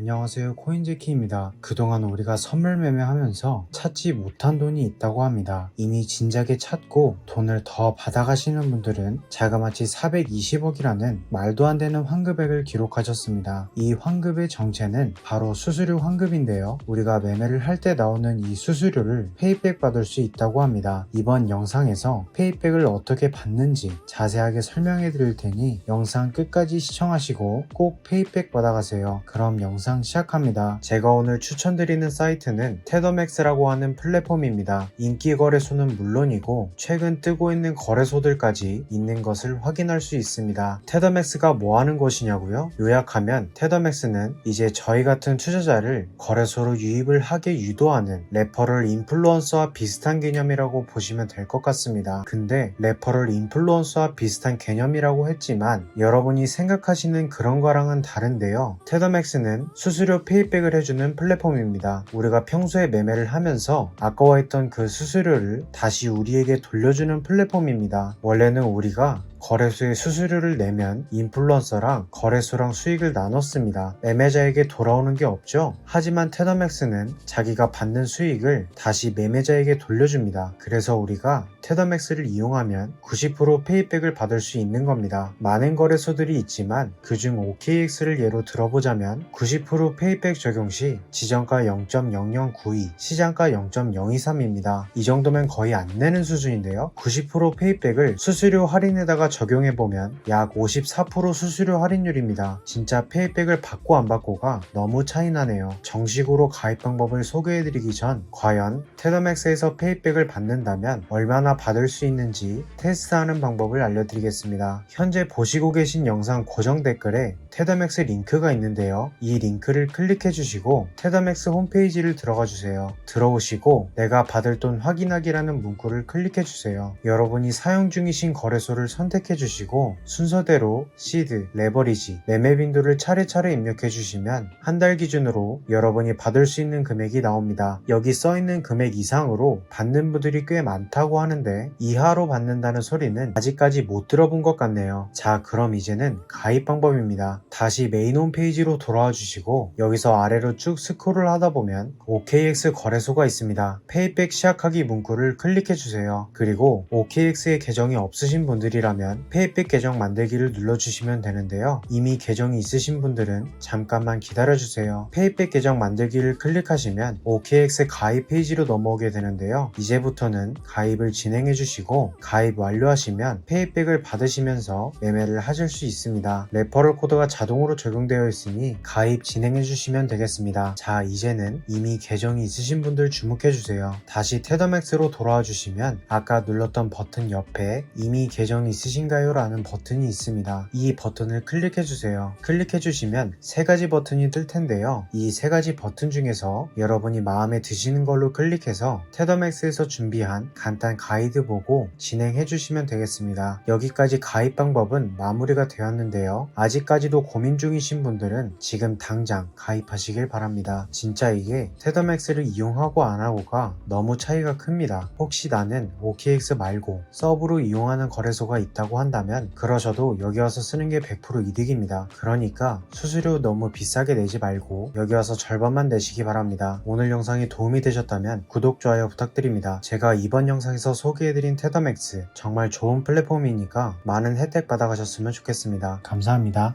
안녕하세요 코인제키입니다. 그동안 우리가 선물 매매하면서 찾지 못한 돈이 있다고 합니다. 이미 진작에 찾고 돈을 더 받아가시는 분들은 자그마치 420억이라는 말도 안 되는 환급액을 기록하셨습니다. 이 환급의 정체는 바로 수수료 환급인데요. 우리가 매매를 할 때 나오는 이 수수료를 페이백 받을 수 있다고 합니다. 이번 영상에서 페이백을 어떻게 받는지 자세하게 설명해 드릴 테니 영상 끝까지 시청하시고 꼭 페이백 받아가세요. 그럼 영상 시작합니다. 제가 오늘 추천드리는 사이트는 테더맥스라고 하는 플랫폼입니다. 인기 거래소는 물론이고 최근 뜨고 있는 거래소들까지 있는 것을 확인할 수 있습니다. 테더맥스가 뭐 하는 곳이냐고요? 요약하면 테더맥스는 이제 저희 같은 투자자를 거래소로 유입을 하게 유도하는 레퍼럴 인플루언서와 비슷한 개념이라고 보시면 될 것 같습니다. 근데 레퍼럴 인플루언서와 비슷한 개념이라고 했지만 여러분이 생각하시는 그런 거랑은 다른데요. 테더맥스는 수수료 페이백을 해주는 플랫폼입니다. 우리가 평소에 매매를 하면서 아까워했던 그 수수료를 다시 우리에게 돌려주는 플랫폼입니다. 원래는 우리가 거래소에 수수료를 내면 인플루언서랑 거래소랑 수익을 나눴습니다. 매매자에게 돌아오는 게 없죠? 하지만 테더맥스는 자기가 받는 수익을 다시 매매자에게 돌려줍니다. 그래서 우리가 테더맥스를 이용하면 90% 페이백을 받을 수 있는 겁니다. 많은 거래소들이 있지만 그중 OKX를 예로 들어보자면 90% 페이백 적용 시 지정가 0.0092, 시장가 0.023입니다. 이 정도면 거의 안 내는 수준인데요. 90% 페이백을 수수료 할인에다가 적용해보면 약 54% 수수료 할인율입니다. 진짜 페이백을 받고 안 받고가 너무 차이 나네요. 정식으로 가입 방법을 소개해드리기 전 과연 테더맥스에서 페이백을 받는다면 얼마나 받을 수 있는지 테스트하는 방법을 알려드리겠습니다. 현재 보시고 계신 영상 고정 댓글에 테더맥스 링크가 있는데요. 이 링크를 클릭해 주시고 테더맥스 홈페이지를 들어가 주세요. 들어오시고 내가 받을 돈 확인하기라는 문구를 클릭해 주세요. 여러분이 사용 중이신 거래소를 선택 해 주시고 순서대로 시드, 레버리지, 매매 빈도를 차례차례 입력해 주시면 한 달 기준으로 여러분이 받을 수 있는 금액이 나옵니다. 여기 써 있는 금액 이상으로 받는 분들이 꽤 많다고 하는데 이하로 받는다는 소리는 아직까지 못 들어본 것 같네요. 자, 그럼 이제는 가입 방법입니다. 다시 메인 홈페이지로 돌아와 주시고 여기서 아래로 쭉 스크롤 하다 보면 OKX 거래소가 있습니다. 페이백 시작하기 문구를 클릭해 주세요. 그리고 OKX에 계정이 없으신 분들이라면 페이백 계정 만들기를 눌러주시면 되는데요. 이미 계정이 있으신 분들은 잠깐만 기다려주세요. 페이백 계정 만들기를 클릭하시면 OKX 가입 페이지로 넘어오게 되는데요. 이제부터는 가입을 진행해 주시고 가입 완료하시면 페이백을 받으시면서 매매를 하실 수 있습니다. 레퍼럴 코드가 자동으로 적용되어 있으니 가입 진행해 주시면 되겠습니다. 자, 이제는 이미 계정이 있으신 분들 주목해 주세요. 다시 테더맥스로 돌아와 주시면 아까 눌렀던 버튼 옆에 이미 계정이 있으신 가요? 라는 버튼이 있습니다. 이 버튼을 클릭해 주세요. 클릭해 주시면 세 가지 버튼이 뜰 텐데요. 이 세 가지 버튼 중에서 여러분이 마음에 드시는 걸로 클릭해서 테더맥스에서 준비한 간단 가이드 보고 진행해 주시면 되겠습니다. 여기까지 가입 방법은 마무리가 되었는데요. 아직까지도 고민 중이신 분들은 지금 당장 가입하시길 바랍니다. 진짜 이게 테더맥스를 이용하고 안 하고가 너무 차이가 큽니다. 혹시 나는 OKX 말고 서브로 이용하는 거래소가 있 다고 한다면 그러셔도 여기 와서 쓰는 게 100% 이득입니다. 그러니까 수수료 너무 비싸게 내지 말고 여기 와서 절반만 내시기 바랍니다. 오늘 영상이 도움이 되셨다면 구독, 좋아요 부탁드립니다. 제가 이번 영상에서 소개해드린 테더맥스 정말 좋은 플랫폼이니까 많은 혜택 받아가셨으면 좋겠습니다. 감사합니다.